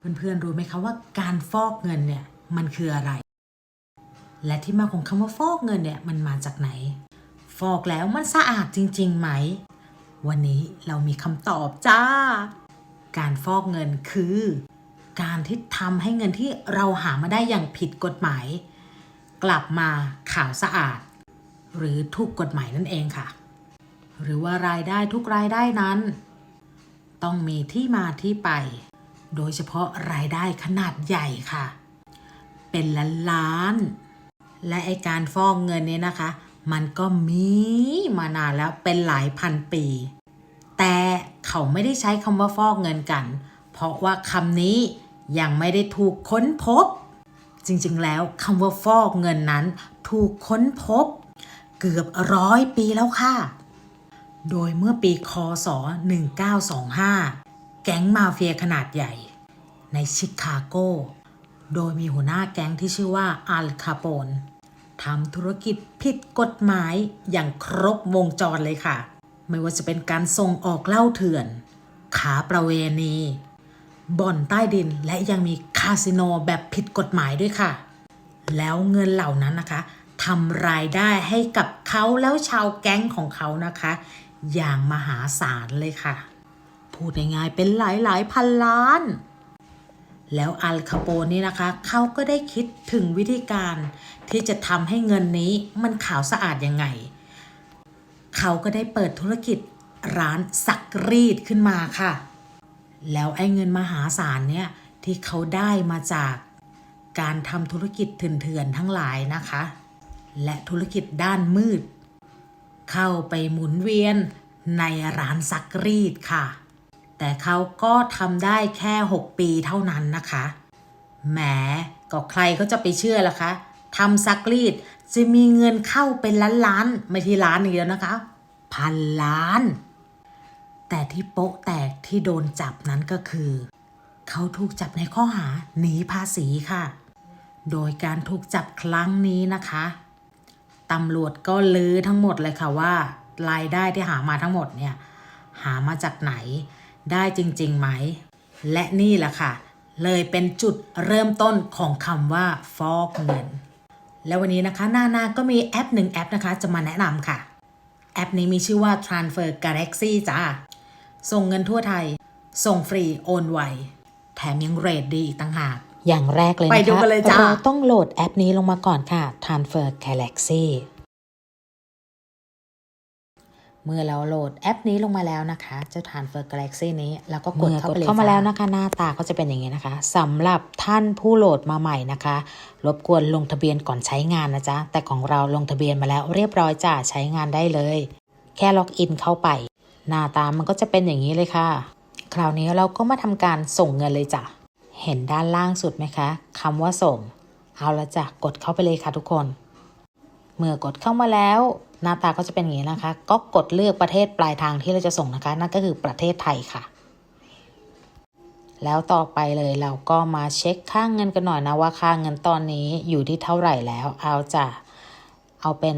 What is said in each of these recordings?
เพื่อนๆรู้ไหมคะว่าการฟอกเงินเนี่ยมันคืออะไร และที่มาของคำว่าฟอกเงินเนี่ยมันมาจากไหน ฟอกแล้วมันสะอาดจริงๆไหม วันนี้เรามีคำตอบจ้า การฟอกเงินคือ การที่ทำให้เงินที่เราหามาได้อย่างผิดกฎหมาย กลับมาขาวสะอาด หรือถูกกฎหมายนั่นเองค่ะ หรือว่ารายได้ทุกรายได้นั้น ต้องมีที่มาที่ไป โดยเฉพาะรายได้ขนาดใหญ่ค่ะ เป็นล้านล้าน และไอการฟอกเงินเนี่ยนะคะ มันก็มีมานานแล้วเป็นหลายพันปี แต่เขาไม่ได้ใช้คำว่าฟอกเงินกัน เพราะว่าคำนี้ยังไม่ได้ถูกค้นพบ จริงๆแล้วคำว่าฟอกเงินนั้น ถูกค้นพบ เกือบร้อยปีแล้วค่ะ โดยเมื่อปีคศ 1925 แก๊งมาเฟียขนาดใหญ่ ในชิคาโก โดยมีหัวหน้าแก๊งที่ชื่อว่าอัลคาโปนทำธุรกิจผิดกฎหมายอย่างครบวงจรเลยค่ะ ไม่ว่าจะเป็นการส่งออกเหล้าเถื่อน ขาประเวณี บ่อนใต้ดินและยังมีคาสิโนแบบผิดกฎหมายด้วยค่ะ แล้วเงินเหล่านั้นนะคะทำรายได้ให้กับเขาแล้วชาวแก๊งของเขานะคะ อย่างมหาศาลเลยค่ะ พูดง่ายๆเป็นหลายหลายๆพันล้าน แล้วอัลคาโปนนี่นะคะ เขาก็ได้คิดถึงวิธีการที่จะทำให้เงินนี้มันขาวสะอาดยังไง เขาก็ได้เปิดธุรกิจร้านซักรีดขึ้นมาค่ะ แล้วไอ้เงินมหาศาลเนี่ยที่เขาได้มาจากการทำธุรกิจเถื่อนๆทั้งหลายนะคะ และธุรกิจด้านมืด เข้าไปหมุนเวียนในร้านซักรีดค่ะ แต่เขาก็ทำได้แค่ 6 ปีเท่านั้นนะคะ แหมก็ใครเขาจะไปเชื่อล่ะคะทำซักรีดจะมีเงินเข้าเป็นล้านล้านไม่ใช่ล้านอย่างเดียวนะคะ พันล้าน แต่ที่โป๊ะแตกที่โดนจับนั้นก็คือ เขาถูกจับในข้อหาหนีภาษีค่ะ โดยการถูกจับครั้งนี้นะคะตำรวจก็ลื้อทั้งหมดเลยค่ะว่า รายได้ที่หามาทั้งหมดเนี่ย หามาจากไหน ได้จริงๆไหม และนี่แหละค่ะ เลยเป็นจุดเริ่มต้นของคำว่าฟอกเงิน แล้ววันนี้นะคะ หน้าหน้าก็มีแอปหนึ่งแอปนะคะ จะมาแนะนำค่ะ แอปนี้มีชื่อว่า Transfer Galaxy จ้า ส่งเงินทั่วไทย ส่งฟรีโอนไว แถมยังเรทดีอีกต่างหากอย่างแรกเลยนะคะไปดูกันเลยจ้าเราต้องโหลดแอปนี้ลงมาก่อนค่ะ Transfer Galaxy เมื่อเราโหลดแอปนี้ลงมาแล้วนะคะเจ้า Transfer Galaxy นี้แล้วก็กดเมื่อเข้าไปกดเลยเข้ามาจ้แล้วนะคะ หน้าตาก็จะเป็นอย่างนี้นะคะสำหรับท่านผู้โหลดมาใหม่นะคะ รบกวนลงทะเบียนก่อนใช้งานนะจ๊ะ แต่ของเราลงทะเบียนมาแล้วเรียบร้อยจ้าใช้งานได้เลย แค่ล็อกอินเข้าไป หน้าตามันก็จะเป็นอย่างนี้เลยค่ะ คราวนี้เราก็มาทำการส่งเงินเลยจ้ะเห็นด้านล่างสุดไหมคะคำว่าส่ง เอาละจ้ะกดเข้าไปเลยค่ะทุกคน เมื่อกดเข้ามาแล้ว หน้าตาก็จะเป็นอย่างนี้นะคะ ก็กดเลือกประเทศปลายทางที่เราจะส่งนะคะ นั่นก็คือประเทศไทยค่ะ แล้วต่อไปเลยเราก็มาเช็คค่างเงินกันหน่อยนะว่าค่าเงินตอนนี้อยู่ที่เท่าไหร่แล้ว เอาจะเอาเป็น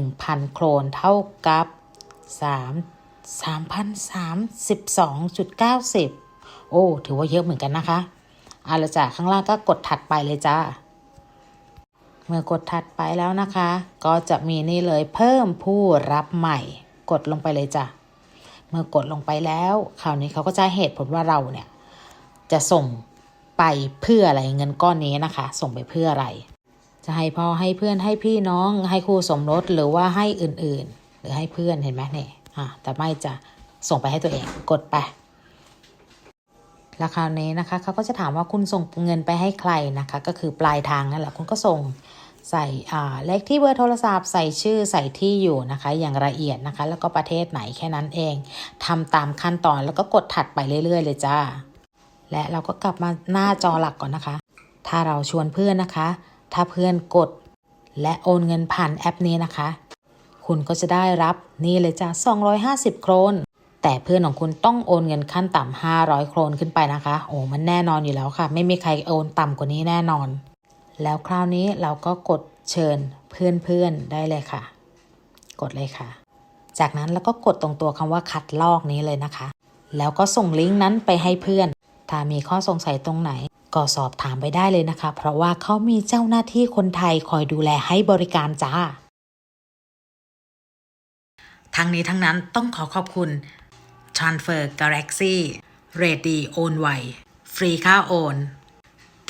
1,000 โครนเท่ากับ 3 3,032.90 โอ้ ถือว่าเยอะเหมือนกันนะคะเอาละจ้ะข้างล่างก็กดถัดไปเลยจ้า เมื่อกดถัดไปแล้วนะคะ ก็จะมีนี่เลยเพิ่มผู้รับใหม่ กดลงไปเลยจ้ะ เมื่อกดลงไปแล้วคราวนี้เขาก็จะเหตุผลว่าเราเนี่ยจะส่งไปเพื่ออะไรเงินก้อนนี้นะคะ ส่งไปเพื่ออะไร จะให้พ่อให้เพื่อนให้พี่น้องให้คู่สมรสหรือว่าให้อื่นๆ หรือให้เพื่อนเห็นไหมเนี่ยอะแต่ไม่จะส่งไปให้ตัวเองกดไป แล้วคราวนี้นะคะเขาก็จะถามว่าคุณส่งเงินไปให้ใครนะคะ ก็คือปลายทางนั่นแหละคุณก็ส่งใส่เลขที่เบอร์โทรศัพท์ใส่ชื่อใส่ที่อยู่นะคะ อย่างละเอียดนะคะ แล้วก็ประเทศไหนแค่นั้นเองทำตามขั้นตอนแล้วก็กดถัดไปเรื่อย ๆ เลยจ้า และเราก็กลับมาหน้าจอหลักก่อนนะคะ ถ้าเราชวนเพื่อนนะคะ ถ้าเพื่อนกด และโอนเงินผ่านแอปนี้นะคะ คุณก็จะได้รับนี่เลยจ้า250 โครน แต่เพื่อนของคุณต้องโอนเงินขั้นต่ำ500 โครนขึ้นไปนะคะ โอ้มันแน่นอนอยู่แล้วค่ะ ไม่มีใครโอนต่ำกว่านี้แน่นอน แล้วคราวนี้เราก็กดเชิญเพื่อนๆได้เลยค่ะ กดเลยค่ะ จากนั้นเราก็กดตรงตัวคำว่าคัดลอกนี้เลยนะคะ แล้วก็ส่งลิงก์นั้นไปให้เพื่อน ถ้ามีข้อสงสัยตรงไหนก็สอบถามไปได้เลยนะคะ เพราะว่าเขามีเจ้าหน้าที่คนไทยคอยดูแลให้บริการจ้าทั้งนี้ทั้งนั้นต้องขอขอบคุณ Transfer Galaxy Ready Own ไวฟรีค่าโอน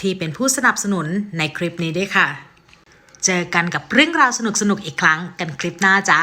ที่เป็นผู้สนับสนุนในคลิปนี้ด้วยค่ะ เจอกันกับเรื่องราวสนุกๆอีกครั้งกันคลิปหน้าจ้า